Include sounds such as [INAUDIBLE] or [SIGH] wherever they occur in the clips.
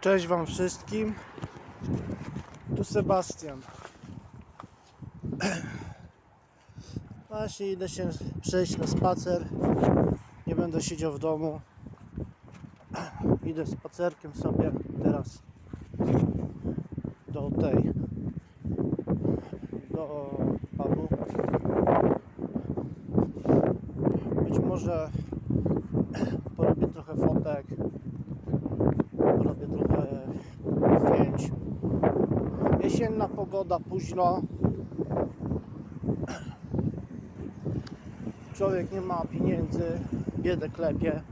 Cześć Wam wszystkim. Tu Sebastian. [CLEARS THROAT] Właśnie idę się przejść na spacer. Nie będę siedział w domu. [CLEARS THROAT] Idę spacerkiem sobie teraz do tej do pubu. Być może [CLEARS THROAT] porobię trochę fotek Jesienna pogoda, późno. Człowiek nie ma pieniędzy, biedę klepie.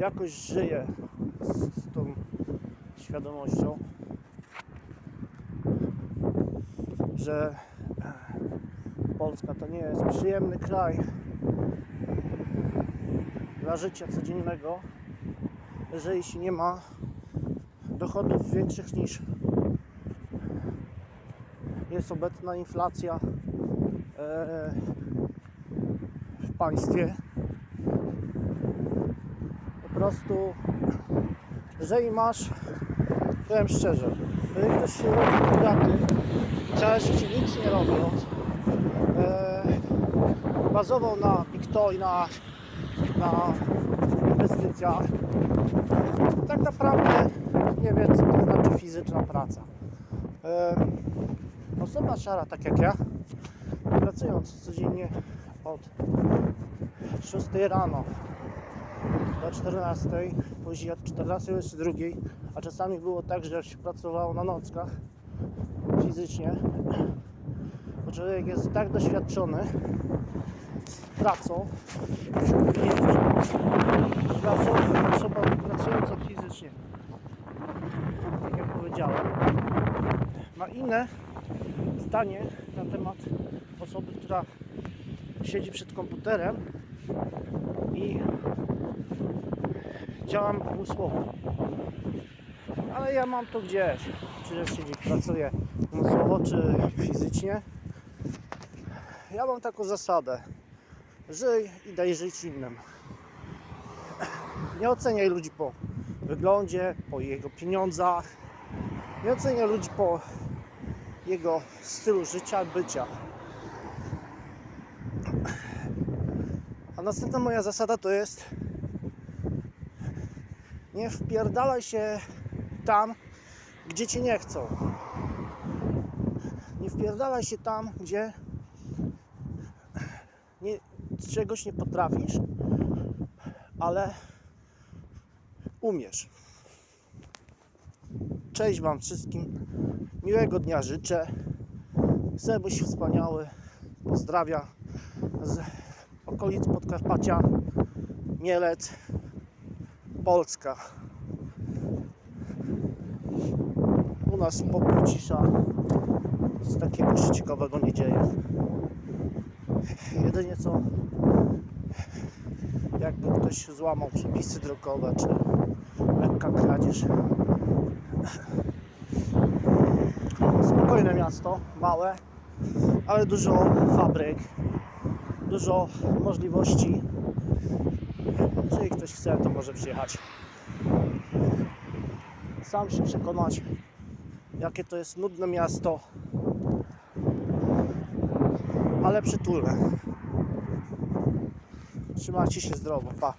Jakoś żyje z tą świadomością, że Polska to nie jest przyjemny kraj dla życia codziennego jeżeli się nie ma dochodów większych niż jest obecna inflacja e, w państwie. Po prostu, jeżeli masz, powiem szczerze, jeżeli ktoś się rodzi bogaty, całe nic nie robiąc, e, bazował na bitcoinach, na inwestycjach, tak naprawdę nie wie, co to znaczy fizyczna praca. Osoba szara, tak jak ja, pracując codziennie od 6 rano do 14, później od 14 do 22, a czasami było tak, że się pracowało na nockach fizycznie, bo człowiek jest tak doświadczony z pracą, osoba, osoba pracująca fizycznie, tak jak powiedziałem, ma inne zdanie na temat osoby, która siedzi przed komputerem i działa umysłowo. Ale ja mam to gdzieś, czy siedzi, pracuję umysłowo, czy fizycznie. Ja mam taką zasadę. Żyj i daj żyć innym. Nie oceniaj ludzi po wyglądzie, po jego pieniądzach. Nie oceniaj ludzi po jego stylu życia, bycia. A następna moja zasada to jest nie wpierdalaj się tam, gdzie cię nie chcą. Nie wpierdalaj się tam, gdzie nie, czegoś nie potrafisz, ale umiesz. Cześć Wam wszystkim. Miłego dnia życzę. Sebuś wspaniały. Pozdrawia z okolic Podkarpacia, Mielec, Polska. U nas spokój, cisza. Nic takiego ciekawego nie dzieje. Jedynie co jakby ktoś złamał przepisy drogowe, czy lekka kradzież. Spokojne miasto, małe, ale dużo fabryk, dużo możliwości. Jeżeli ktoś chce, to może przyjechać. Sam się przekonać, jakie to jest nudne miasto, ale przytulne. Trzymajcie się zdrowo, pa.